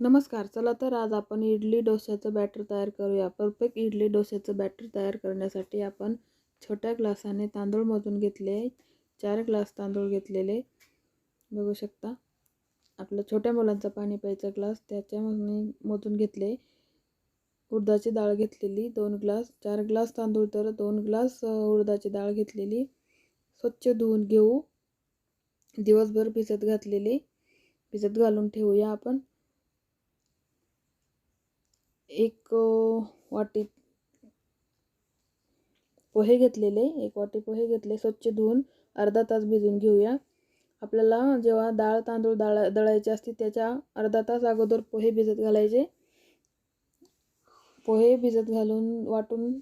नमस्कार चला तर आज आपण इडली डोश्याचं बॅटर तयार करूया. परफेक्ट इडली डोश्याचं बॅटर तयार करण्यासाठी आपण छोट्या ग्लासाने तांदूळ मोजून घेतले चार ग्लास तांदूळ घेतलेले बघू शकता आपलं छोट्या मुलांचा पाणी प्यायचा ग्लास त्याच्यामध्ये मोजून घेतले. उडदाची डाळ घेतलेली दोन ग्लास. चार ग्लास तांदूळ तर दोन ग्लास उडदाची डाळ घेतलेली. स्वच्छ धुवून घेऊ. दिवसभर भिजत घातलेली. भिजत घालून ठेवूया आपण. एक वाटी पोहे घेतलेले एक वाटी पोहे घेतले स्वच्छ धुवून अर्धा तास भिजून घेऊया. आपल्याला जेव्हा डाळ तांदूळ डाळ दळायचे असते त्याच्या अर्धा तास अगोदर पोहे भिजत घालायचे. पोहे भिजत घालून वाटून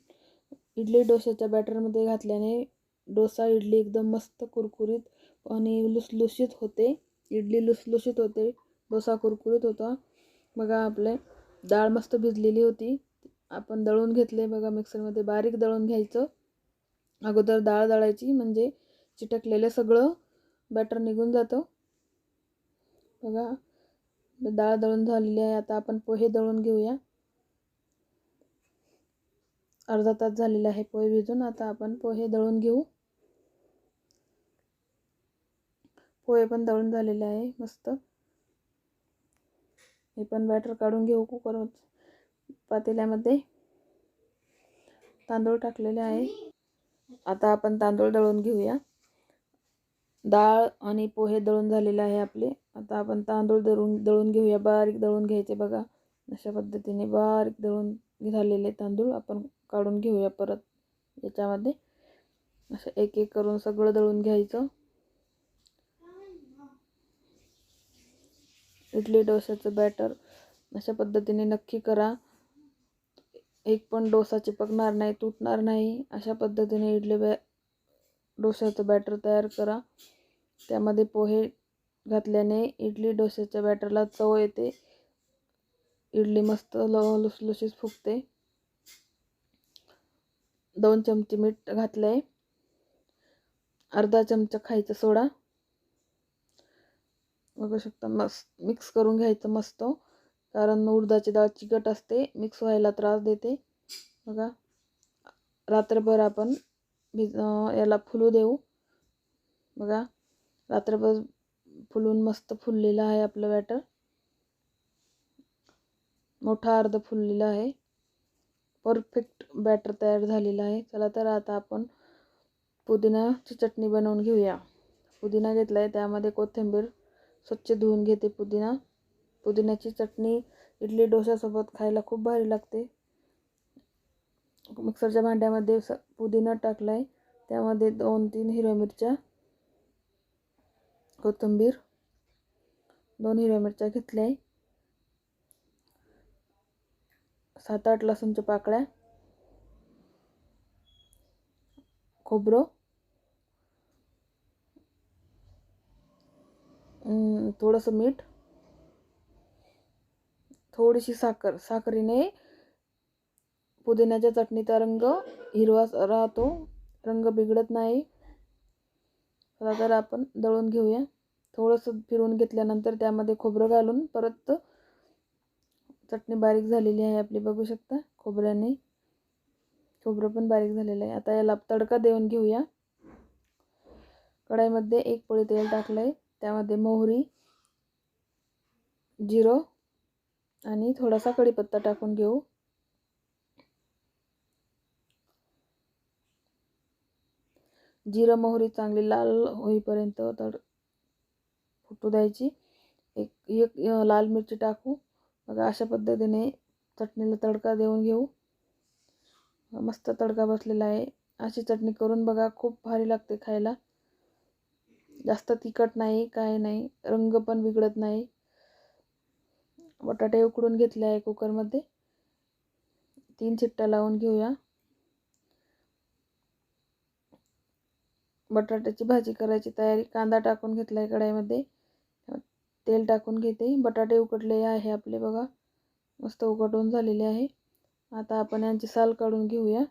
इडली डोश्याच्या बॅटरमध्ये घातल्याने डोसा इडली एकदम मस्त कुरकुरीत आणि लुसलुशीत होते. इडली लुसलुशीत होते डोसा कुरकुरीत होता. बघा आपले डाळ मस्त भिजलेली होती. आपण दळून घेतले बघा मिक्सरमध्ये. बारीक दळून घ्यायचं. अगोदर डाळ दळायची म्हणजे चिटकलेलं सगळं बॅटर निघून जातं. बघा डाळ दळून झालेली आहे. आता आपण पोहे दळून घेऊया. अर्धा तास झालेला आहे पोहे भिजून. आता आपण पोहे दळून घेऊ. पोहे पण दळून झालेले आहे. मस्त. हे पण बॅटर काढून घेऊ कुकर पातेल्यामध्ये. तांदूळ टाकलेले आहे. आता आपण तांदूळ दळून घेऊया. डाळ आणि पोहे दळून झालेले आहे आपले. आता आपण तांदूळ दळून दळून घेऊया. बारीक दळून घ्यायचे बघा. अशा पद्धतीने बारीक दळून झालेले तांदूळ आपण काढून घेऊया परत याच्यामध्ये. असं एक एक करून सगळं दळून घ्यायचं. इडली डोश्याचं बॅटर अशा पद्धतीने नक्की करा. एक पण डोसा चिपकणार नाही तुटणार नाही. अशा पद्धतीने इडली बॅ डोश्याचं बॅटर तयार करा. त्यामध्ये पोहे घातल्याने इडली डोशाच्या बॅटरला चव येते. इडली मस्त ल लुसलुशीत फुगते. दोन चमचे मीठ घातलं आहे अर्धा चमचा खायचा सोडा. बघू शकता मस्त मिक्स करून घ्यायचं मस्त. कारण उडदाची डाळ चिकट असते मिक्स व्हायला त्रास देते. बघा रात्रभर आपण भिज याला फुलू देऊ. बघा रात्रभर फुलून मस्त फुललेलं आहे आपलं बॅटर मोठा अर्ध फुललेला आहे. परफेक्ट बॅटर तयार झालेला आहे. चला तर आता आपण पुदिनाची चटणी बनवून घेऊया. पुदिना घेतला आहे त्यामध्ये कोथिंबीर स्वच्छ धुवून घेते पुदिना. पुदिन्याची चटणी इडली डोशासोबत खायला खूप भारी लागते. मिक्सरच्या भांड्यामध्ये स पुदिना टाकला आहे त्यामध्ये दोन तीन हिरव्या मिरच्या कोथिंबीर दोन हिरव्या मिरच्या घेतल्या आहे सात आठ लसूणच्या पाकळ्या खोबरं थोडंसं मीठ थोडीशी साखर. साखरीने पुदिन्याच्या चटणीचा रंग हिरवा राहतो. रंग बिघडत नाही. चला तर आपण दळून घेऊया. थोडंसं फिरवून घेतल्यानंतर त्यामध्ये खोबरं घालून परत चटणी बारीक झालेली आहे आपली बघू शकता. खोबऱ्याने खोबरं पण बारीक झालेलं आहे. आता याला तडका देऊन घेऊया. कढाईमध्ये एक पोळी तेल टाकलं आहे त्यामध्ये मोहरी जिरं आणि थोडासा कढीपत्ता टाकून घेऊ. जिरं मोहरी चांगली लाल होईपर्यंत तड फुटू द्यायची. एक एक लाल मिरची टाकू. मग अशा पद्धतीने चटणीला तडका देऊन घेऊ. मस्त तडका बसलेला आहे. अशी चटणी करून बघा खूप भारी लागते खायला. जास्त तिखट नाही काय नाही रंग पण बिघडत नाही. बटाटे उकडून घेतले आहे कुकरमध्ये. तीन चिट्ट्या लावून घेऊया. बटाट्याची भाजी करायची तयारी कांदा टाकून घेतला आहे कढाईमध्ये. तेल टाकून घेते. बटाटे उकडले आहे आपले बघा. मस्त उकडून झालेले आहे. आता आपण यांची साल काढून घेऊया.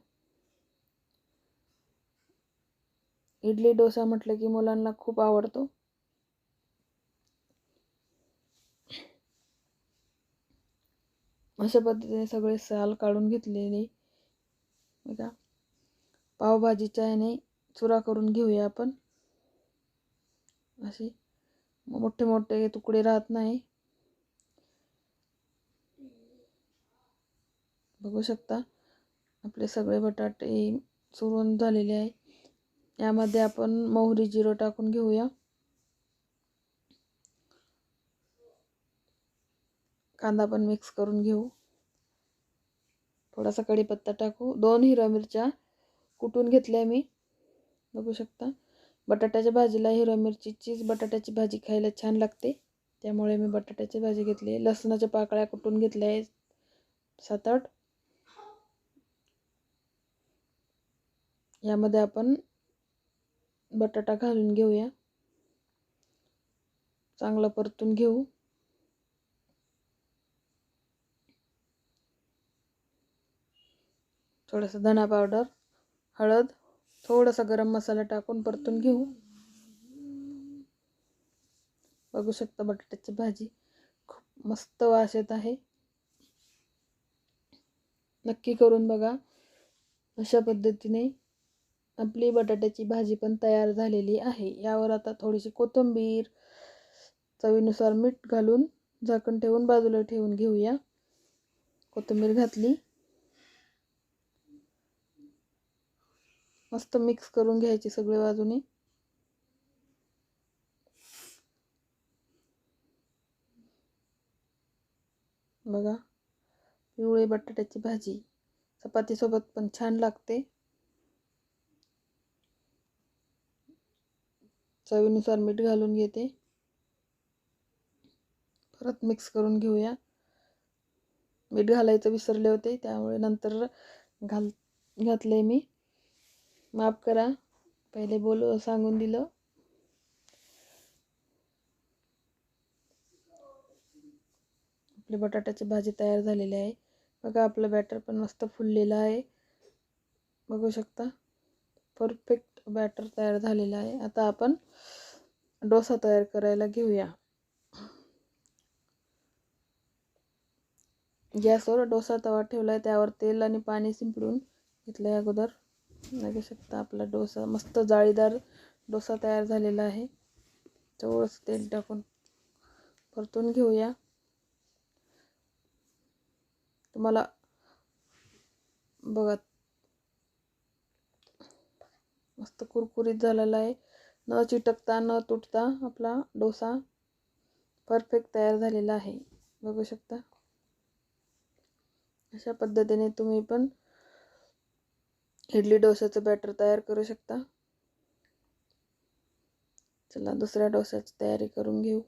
इडली डोसा म्हटलं की मुलांना खूप आवडतो. अशा पद्धतीने सगळे साल काढून घेतलेले. का पावभाजीच्या याने चुरा करून घेऊया आपण. असे. मोठे मोठे तुकडे राहत नाही. बघू शकता. आपले सगळे बटाटे चुरून झालेले आहे. यामध्ये आपण मोहरी जिरं टाकून घेऊया. कांदा पण मिक्स करून घेऊ. थोडासा कढीपत्ता टाकू. दोन हिरव्या मिरच्या कुटून घेतल्या मी. बघू शकता. बटाट्याच्या भाजीला हिरव्या मिरचीचीच बटाट्याची भाजी खायला छान लागते. त्यामुळे मी बटाट्याची भाजी घेतली. आहे लसणाच्या पाकळ्या कुटून घेतल्या आहेत. सात आठ यामध्ये आपण बटाटा घालून घेऊया. चांगलं परतून घेऊ. थोडंसं धना पावडर हळद थोडासा गरम मसाला टाकून परतून घेऊ. बघू शकता बटाट्याची भाजी खूप मस्त वास येत आहे. नक्की करून बघा. अशा पद्धतीने आपली बटाट्याची भाजी पण तयार झालेली आहे. यावर आता थोडीशी कोथिंबीर चवीनुसार मीठ घालून झाकण ठेवून बाजूला ठेवून घेऊया. कोथिंबीर घातली. मस्त मिक्स करून घ्यायची सगळे बाजूनी. बघा पिवळे बटाट्याची भाजी. चपातीसोबत पण छान लागते. चवीनुसार मीठ घालून घेते. परत मिक्स करून घेऊया. मीठ घालायचं विसरले होते त्यामुळे नंतर घाल घातले मी. माफ करा. पहिले बोलू सांगून दिलं. आपली बटाट्याची भाजी तयार झालेली आहे. बघा आपलं बॅटर पण मस्त फुललेलं आहे. बघू शकता. परफेक्ट बॅटर तयार झालेलं आहे. आता आपण डोसा तयार करायला घेऊया. गॅसवर डोसा तवा ठेवला आहे त्यावर तेल आणि पाणी शिंपडून घेतलं आहे अगोदर. बघू शकता. आपला डोसा मस्त जाळीदार डोसा तयार झालेला आहे. जवळच तेल टाकून परतून घेऊया. तुम्हाला बघा मस्त कुरकुरीत झालेला आहे. न चिटकता न तुटता आपला डोसा परफेक्ट तयार झालेला आहे. बघू शकता. अशा पद्धतीने तुम्ही पण इडली डोसाचं बॅटर तयार करू शकता. चला दुसऱ्या डोस्याची तयारी करून घेऊ.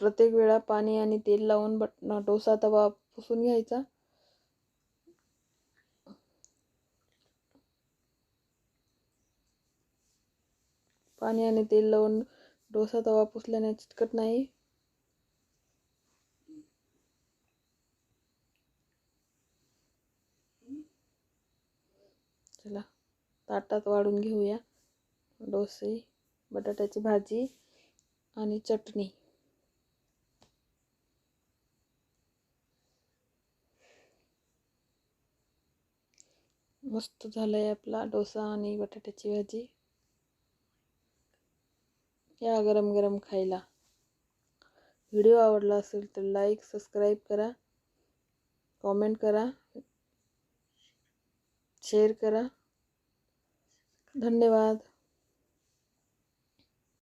प्रत्येक वेळा पाणी आणि तेल लावून बट डोसा तवा पुसून घ्यायचा. पाणी आणि तेल लावून डोसा तवा पुसल्याने चिटकत नाही. चला ताटात वाढून घेऊया डोसे बटाट्याची भाजी आणि चटणी. मस्त झालाय आपला डोसा आणि बटाट्याची भाजी. या गरम गरम खायला. व्हिडिओ आवडला असेल तर लाईक सबस्क्राईब करा. कॉमेंट करा. शेअर करा. धन्यवाद.